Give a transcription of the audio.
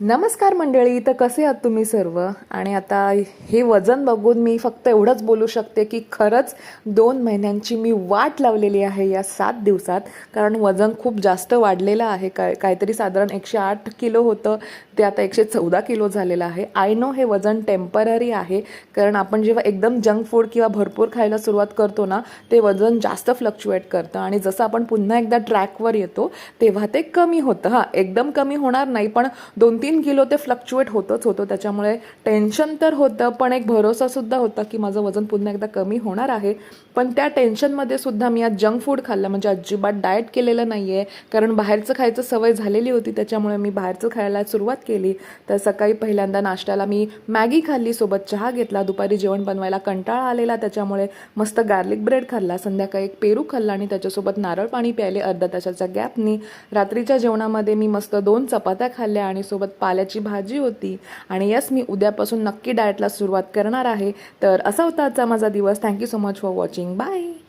नमस्कार मंडळी तर कसे आहात तुम्ही सर्व? आणि आता हे वजन बघून मी फक्त एवढंच बोलू शकते की खरंच दोन महिन्यांची मी वाट लावलेली आहे या सात दिवसात. कारण वजन खूप जास्त वाढलेलं आहे. काय काहीतरी साधारण एकशे आठ किलो होतं. ते आता एकशे चौदा किलो झालेलं आहे. आय नो हे वजन टेंपररी आहे. कारण आपण जेव्हा एकदम जंक फूड किंवा भरपूर खायला सुरुवात करतो ना ते वजन जास्त फ्लक्च्युएट करतं. आणि जसं आपण पुन्हा एकदा ट्रॅकवर येतो तेव्हा ते कमी होतं. हां एकदम कमी होणार नाही पण दोन तीन किलो ते फ्लक्च्युएट होतंच होतं. त्याच्यामुळे टेन्शन तर होतं पण एक भरोसासुद्धा होता की माझं वजन पुन्हा एकदा कमी होणार आहे. पण त्या टेन्शनमध्ये सुद्धा मी आज जंक फूड खाल्लं. म्हणजे अजिबात डाएट केलेलं नाही आहे कारण बाहेरचं खायचं सवय झालेली होती. त्याच्यामुळे मी बाहेरचं खायला सुरुवात केली. तर सकाळी पहिल्यांदा नाश्त्याला मी मॅगी खाल्ली. सोबत चहा घेतला. दुपारी जेवण बनवायला कंटाळा आलेला. त्याच्यामुळे मस्त गार्लिक ब्रेड खाल्ला. संध्याकाळी एक पेरू खाल्ला आणि त्याच्यासोबत नारळ पाणी प्यायले. अर्धा तासाच्या गॅपनी रात्रीच्या जेवणामध्ये मी मस्त दोन चपात्या खाल्ल्या आणि सोबत पाल्याची भाजी होती. आणि यस मी उद्यापासून नक्की डाएटला सुरुवात करणार आहे. तर असा होता आजचा माझा दिवस. Thank you so much for watching bye